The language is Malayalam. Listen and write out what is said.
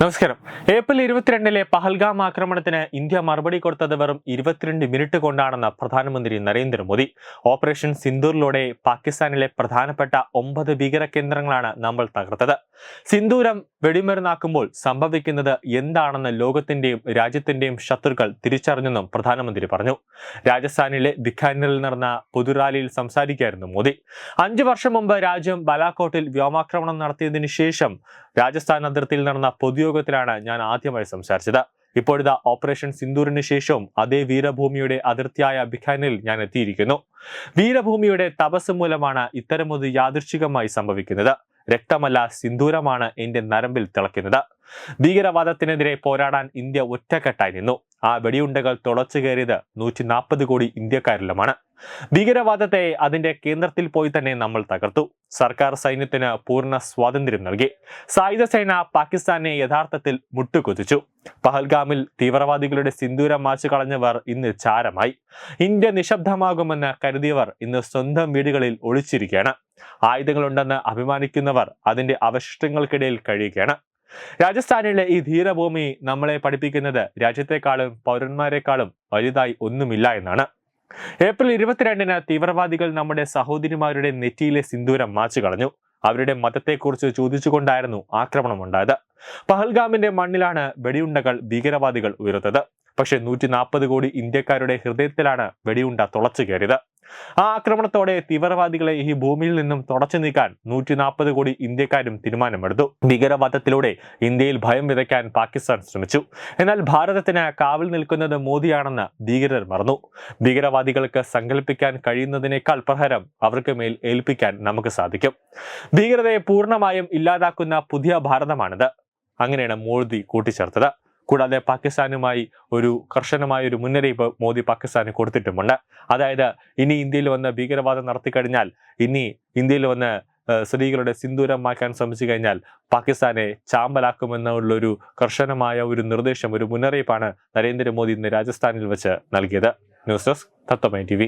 നമസ്കാരം. ഏപ്രിൽ ഇരുപത്തിരണ്ടിലെ പഹൽഗാം ആക്രമണത്തിന് ഇന്ത്യ മറുപടി കൊടുത്തത് വെറും ഇരുപത്തിരണ്ട് മിനിറ്റ് കൊണ്ടാണെന്ന് പ്രധാനമന്ത്രി നരേന്ദ്രമോദി. ഓപ്പറേഷൻ സിന്ദൂറിലൂടെ പാകിസ്ഥാനിലെ പ്രധാനപ്പെട്ട ഒമ്പത് ഭീകര കേന്ദ്രങ്ങളാണ് നമ്മൾ തകർത്തത്. സിന്ദൂരം വെടിമരുന്നാക്കുമ്പോൾ സംഭവിക്കുന്നത് എന്താണെന്ന് ലോകത്തിന്റെയും രാജ്യത്തിന്റെയും ശത്രുക്കൾ തിരിച്ചറിഞ്ഞെന്നും പ്രധാനമന്ത്രി പറഞ്ഞു. രാജസ്ഥാനിലെ ദിഖാനിൽ നടന്ന പൊതുറാലിയിൽ സംസാരിക്കുകയായിരുന്നു മോദി. അഞ്ചു വർഷം മുമ്പ് രാജ്യം ബലാക്കോട്ടിൽ വ്യോമാക്രമണം നടത്തിയതിനു ശേഷം രാജസ്ഥാൻ അതിർത്തിയിൽ നടന്ന പൊതുയോഗത്തിലാണ് ഞാൻ ആദ്യമായി സംസാരിച്ചത്. ഇപ്പോഴിതാ ഓപ്പറേഷൻ സിന്ദൂറിന് ശേഷവും അതേ വീരഭൂമിയുടെ അതിർത്തിയായ ബിഖാനിൽ ഞാൻ എത്തിയിരിക്കുന്നു. വീരഭൂമിയുടെ തപസ് മൂലമാണ് ഇത്തരമൊരു യാദൃശികമായി സംഭവിക്കുന്നത്. രക്തമല്ല സിന്ദൂരമാണ് എന്റെ നരമ്പിൽ തിളക്കുന്നത് ഭീകരവാദത്തിനെതിരെ പോരാടാൻ ഇന്ത്യ ഒറ്റക്കെട്ടായി നിന്നു. ആ വെടിയുണ്ടകൾ തുളച്ചു കയറിയത് നൂറ്റി നാൽപ്പത് കോടി ഇന്ത്യക്കാരിലുമാണ്. ഭീകരവാദത്തെ അതിന്റെ കേന്ദ്രത്തിൽ പോയി തന്നെ നമ്മൾ തകർത്തു. സർക്കാർ സൈന്യത്തിന് പൂർണ സ്വാതന്ത്ര്യം നൽകി. സായുധ സേന പാകിസ്ഥാനെ യഥാർത്ഥത്തിൽ മുട്ടുകുതിച്ചു. പഹൽഗാമിൽ തീവ്രവാദികളുടെ സിന്ദൂരം മാച്ചു കളഞ്ഞവർ ഇന്ന് ചാരമായി. ഇന്ത്യ നിശബ്ദമാകുമെന്ന് കരുതിയവർ ഇന്ന് സ്വന്തം വീടുകളിൽ ഒളിച്ചിരിക്കുകയാണ്. ആയുധങ്ങളുണ്ടെന്ന് അഭിമാനിക്കുന്നവർ അതിന്റെ അവശിഷ്ടങ്ങൾക്കിടയിൽ കഴിയുകയാണ്. രാജസ്ഥാനിലെ ഈ ധീരഭൂമി നമ്മളെ പഠിപ്പിക്കുന്നത് രാജ്യത്തെക്കാളും പൗരന്മാരെക്കാളും വലുതായി ഒന്നുമില്ല എന്നാണ്. ഏപ്രിൽ ഇരുപത്തിരണ്ടിന് തീവ്രവാദികൾ നമ്മുടെ സഹോദരിമാരുടെ നെറ്റിയിലെ സിന്ദൂരം മാച്ചു കളഞ്ഞു. അവരുടെ മതത്തെക്കുറിച്ച് ചോദിച്ചുകൊണ്ടായിരുന്നു ആക്രമണമുണ്ടായത്. പഹൽഗാമിന്റെ മണ്ണിലാണ് വെടിയുണ്ടകൾ ഭീകരവാദികൾ ഉയർത്തത്. പക്ഷേ നൂറ്റി നാൽപ്പത് കോടി ഇന്ത്യക്കാരുടെ ഹൃദയത്തിലാണ് വെടിയുണ്ട തുളച്ചു കയറിയത്. ആ ആക്രമണത്തോടെ തീവ്രവാദികളെ ഈ ഭൂമിയിൽ നിന്നും തുടച്ചു നീക്കാൻ നൂറ്റി നാൽപ്പത് കോടി ഇന്ത്യക്കാരും തീരുമാനമെടുത്തു. ഭീകരവാദത്തിലൂടെ ഇന്ത്യയിൽ ഭയം വിതയ്ക്കാൻ പാകിസ്ഥാൻ ശ്രമിച്ചു. എന്നാൽ ഭാരതത്തിന് കാവൽ നിൽക്കുന്നത് മോദിയാണെന്ന് ഭീകരർ മറന്നു. ഭീകരവാദികൾക്ക് സങ്കല്പിക്കാൻ കഴിയുന്നതിനേക്കാൾ പ്രഹരം അവർക്ക് മേൽ ഏൽപ്പിക്കാൻ നമുക്ക് സാധിക്കും. ഭീകരതയെ പൂർണമായും ഇല്ലാതാക്കുന്ന പുതിയ ഭാരതമാണിത്. അങ്ങനെയാണ് മോദി കൂട്ടിച്ചേർത്തത്. കൂടാതെ പാകിസ്ഥാനുമായി ഒരു കർശനമായ ഒരു മുന്നറിയിപ്പ് മോദി പാകിസ്ഥാന് കൊടുത്തിട്ടുമുണ്ട്. അതായത് ഇനി ഇന്ത്യയിൽ വന്ന് ഭീകരവാദം നടത്തി കഴിഞ്ഞാൽ ഇനി ഇന്ത്യയിൽ വന്ന് സ്ത്രീകളുടെ സിന്ദൂരം മാറ്റാൻ ശ്രമിച്ചു കഴിഞ്ഞാൽ പാകിസ്ഥാനെ ചാമ്പലാക്കുമെന്നുള്ളൊരു കർശനമായ ഒരു നിർദ്ദേശം ഒരു മുന്നറിയിപ്പാണ് നരേന്ദ്രമോദി ഇന്ന് രാജസ്ഥാനിൽ വെച്ച് നൽകിയത്. ന്യൂസ് ഡെസ്ക് തത്വമൈ ടി